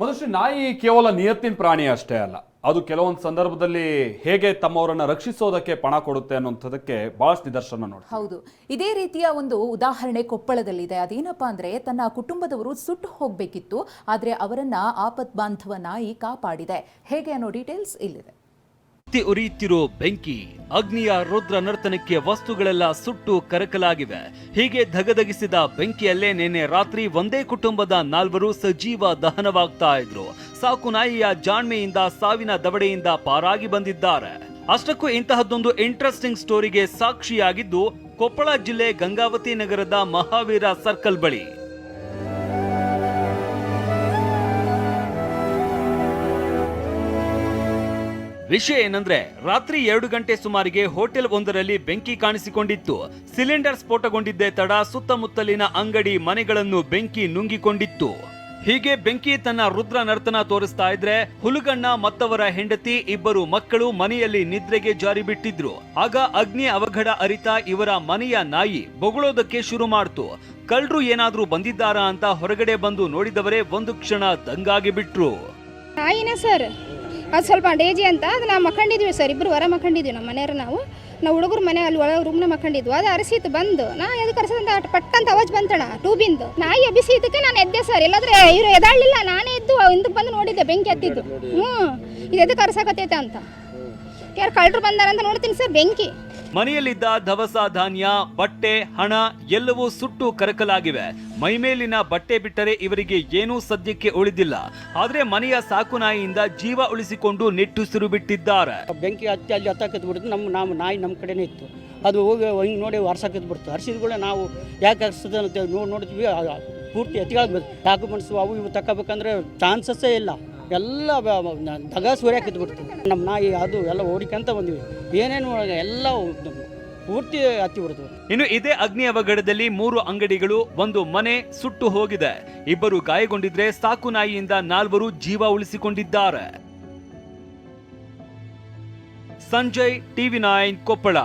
ಮನುಷ್ಯ ನಾಯಿ ಕೇವಲ ನಿಯತ್ತಿನ ಪ್ರಾಣಿ ಅಷ್ಟೇ ಅಲ್ಲ. ಅದು ಕೆಲವೊಂದು ಸಂದರ್ಭದಲ್ಲಿ ಹೇಗೆ ತಮ್ಮವರನ್ನ ರಕ್ಷಿಸೋದಕ್ಕೆ ಪಣ ಕೊಡುತ್ತೆ ಅನ್ನೋಂಥದಕ್ಕೆ ಬಹಳಷ್ಟು ನಿದರ್ಶನ ನೋಡಿ ಹೌದು. ಇದೇ ರೀತಿಯ ಒಂದು ಉದಾಹರಣೆ ಕೊಪ್ಪಳದಲ್ಲಿದೆ. ಅದೇನಪ್ಪಾ ಅಂದ್ರೆ ತನ್ನ ಕುಟುಂಬದವರು ಸುಟ್ಟು ಹೋಗಬೇಕಿತ್ತು, ಆದ್ರೆ ಅವರನ್ನ ಆಪತ್ ಬಾಂಧವ ನಾಯಿ ಕಾಪಾಡಿದೆ. ಹೇಗೆ ಅನ್ನೋ ಡೀಟೇಲ್ಸ್ ಇಲ್ಲಿದೆ. ಹೊತ್ತಿ ಉರಿಯುತ್ತಿರೋ ಬೆಂಕಿ, ಅಗ್ನಿಯ ರುದ್ರ ನರ್ತನಕ್ಕೆ ವಸ್ತುಗಳೆಲ್ಲ ಸುಟ್ಟು ಕರಕಲಾಗಿವೆ. ಹೀಗೆ ಧಗಧಗಿಸಿದ ಬೆಂಕಿಯಲ್ಲೇ ನಿನ್ನೆ ರಾತ್ರಿ ಒಂದೇ ಕುಟುಂಬದ ನಾಲ್ವರು ಸಜೀವ ದಹನವಾಗ್ತಾ ಇದ್ರು. ಸಾಕು ನಾಯಿಯ ಜಾಣ್ಮೆಯಿಂದ ಸಾವಿನ ದವಡೆಯಿಂದ ಪಾರಾಗಿ ಬಂದಿದ್ದಾರೆ. ಅಷ್ಟಕ್ಕೂ ಇಂತಹದ್ದೊಂದು ಇಂಟ್ರೆಸ್ಟಿಂಗ್ ಸ್ಟೋರಿಗೆ ಸಾಕ್ಷಿಯಾಗಿದ್ದು ಕೊಪ್ಪಳ ಜಿಲ್ಲೆ ಗಂಗಾವತಿ ನಗರದ ಮಹಾವೀರ ಸರ್ಕಲ್ ಬಳಿ. ವಿಷಯ ಏನಂದ್ರೆ, ರಾತ್ರಿ ಎರಡು ಗಂಟೆ ಸುಮಾರಿಗೆ ಹೋಟೆಲ್ ಒಂದರಲ್ಲಿ ಬೆಂಕಿ ಕಾಣಿಸಿಕೊಂಡಿತ್ತು. ಸಿಲಿಂಡರ್ ಸ್ಫೋಟಗೊಂಡಿದ್ದೇ ತಡ, ಸುತ್ತಮುತ್ತಲಿನ ಅಂಗಡಿ ಮನೆಗಳನ್ನು ಬೆಂಕಿ ನುಂಗಿಕೊಂಡಿತ್ತು. ಹೀಗೆ ಬೆಂಕಿ ತನ್ನ ರುದ್ರ ನರ್ತನ ತೋರಿಸ್ತಾ ಇದ್ರೆ, ಹುಲುಗಣ್ಣ ಮತ್ತವರ ಹೆಂಡತಿ, ಇಬ್ಬರು ಮಕ್ಕಳು ಮನೆಯಲ್ಲಿ ನಿದ್ರೆಗೆ ಜಾರಿ ಬಿಟ್ಟಿದ್ರು ಆಗ ಅಗ್ನಿ ಅವಘಡ ಅರಿತ ಇವರ ಮನೆಯ ನಾಯಿ ಬೊಗಳೋದಕ್ಕೆ ಶುರು ಮಾಡ್ತು. ಕಳ್ರು ಏನಾದ್ರೂ ಬಂದಿದ್ದಾರಾ ಅಂತ ಹೊರಗಡೆ ಬಂದು ನೋಡಿದವರೇ ಒಂದು ಕ್ಷಣ ದಂಗಾಗಿ ಬಿಟ್ರು ನಾಯಿನ ಸರ್ ಅದು ಸ್ವಲ್ಪ ಡೇಜಿ ಅಂತ, ಅದು ನಾವು ಮಕ್ಕಂಡಿದ್ವಿ ಸರ್ ಇಬ್ಬರು ಹೊರ ಮಕ್ಕಂಡಿದ್ವಿ ನಮ್ಮ ಮನೆಯವ್ರು ನಾವು. ನಾವು ಹುಡುಗರ ಮನೆ, ಅಲ್ಲಿ ಒಳಗೆ ರೂಮ್ನ ಮಕ್ಕಂಡಿದ್ವು. ಅದು ಅರಸಿತ್ತು, ಬಂದು. ನಾ ಎದಕ್ಕೆ ಅರಸದಂತ, ಅಟ್ ಪಟ್ ಅಂತ ಅವಾಜ್ ಬಂತಣ ಟೂಬಿಂದು ನಾಯಿ ಎಬ್ಬಿಸಿದ್ದಕ್ಕೆ ನಾನು ಎದ್ದೆ ಸರ್, ಇಲ್ಲಾಂದ್ರೆ ಇವರು ಎದಾಳಲಿಲ್ಲ ನಾನೇ ಎದ್ದು ಹಿಂದಕ್ಕೆ ಬಂದು ನೋಡಿದ್ದೆ, ಬೆಂಕಿ ಹತ್ತಿದ್ದು. ಹ್ಞೂ ಇದು ಎದಕ್ಕೆ ಅರಸಾಕತ್ತೈತೆ ಅಂತ. ಯಾರು ಕಳ್ಳರು ಬಂದಾರಂತ ನೋಡ್ತೀನಿ ಸರ್ ಬೆಂಕಿ. ಮನೆಯಲ್ಲಿದ್ದ ದವಸ ಧಾನ್ಯ ಬಟ್ಟೆ ಹಣ ಎಲ್ಲವೂ ಸುಟ್ಟು ಕರಕಲಾಗಿವೆ. ಮೈಮೇಲಿನ ಬಟ್ಟೆ ಬಿಟ್ಟರೆ ಇವರಿಗೆ ಏನೂ ಸದ್ಯಕ್ಕೆ ಉಳಿದಿಲ್ಲ. ಆದ್ರೆ ಮನೆಯ ಸಾಕು ನಾಯಿಯಿಂದ ಜೀವ ಉಳಿಸಿಕೊಂಡು ನೆಟ್ಟುಸಿರು ಬಿಟ್ಟಿದ್ದಾರೆ. ಬೆಂಕಿ ಹತ್ತಿ ಅಲ್ಲಿ ಹತ್ತಕ್ಕೆ ಬಿಡ್ತು ನಮ್ಮ ನಾವು ನಾಯಿ ನಮ್ಮ ಕಡೆನೇ ಇತ್ತು. ಅದು ಹೋಗಿ ಹಿಂಗೆ ನೋಡಿ ಹರ್ಸಕ್ಕೆ ಬಿಡ್ತು. ಹರ್ಸಿದ ನಾವು ಯಾಕೆ ಹರ್ಸದ ಅಂತ ನೋಡಿ ನೋಡ್ತೀವಿ ಪೂರ್ತಿ ಎತ್ತಿಗಳ ಡಾಕ್ಯುಮೆಂಟ್ಸ್ ಅವು ಇವು ತಗೋಬೇಕಂದ್ರೆ ಚಾನ್ಸಸ್ಸೇ ಇಲ್ಲ. ಎಲ್ಲ ದಗ ಸೂರ್ಯ ಬಿಡ್ತು ನಮ್ಮ ನಾಯಿ ಅದು ಎಲ್ಲ ಓಡಿಕಂತ ಬಂದ್ವಿ. ಏನೇನು ಎಲ್ಲ ಪೂರ್ತಿ ಹತ್ತಿ ಬಿಡ್ತು. ಇನ್ನು ಇದೇ ಅಗ್ನಿ ಅವಘಡದಲ್ಲಿ ಮೂರು ಅಂಗಡಿಗಳು, ಒಂದು ಮನೆ ಸುಟ್ಟು ಹೋಗಿದೆ. ಇಬ್ಬರು ಗಾಯಗೊಂಡಿದ್ರೆ ಸಾಕು ನಾಯಿಯಿಂದ ನಾಲ್ವರು ಜೀವ ಉಳಿಸಿಕೊಂಡಿದ್ದಾರೆ. Sanjay, TV nine Koppal.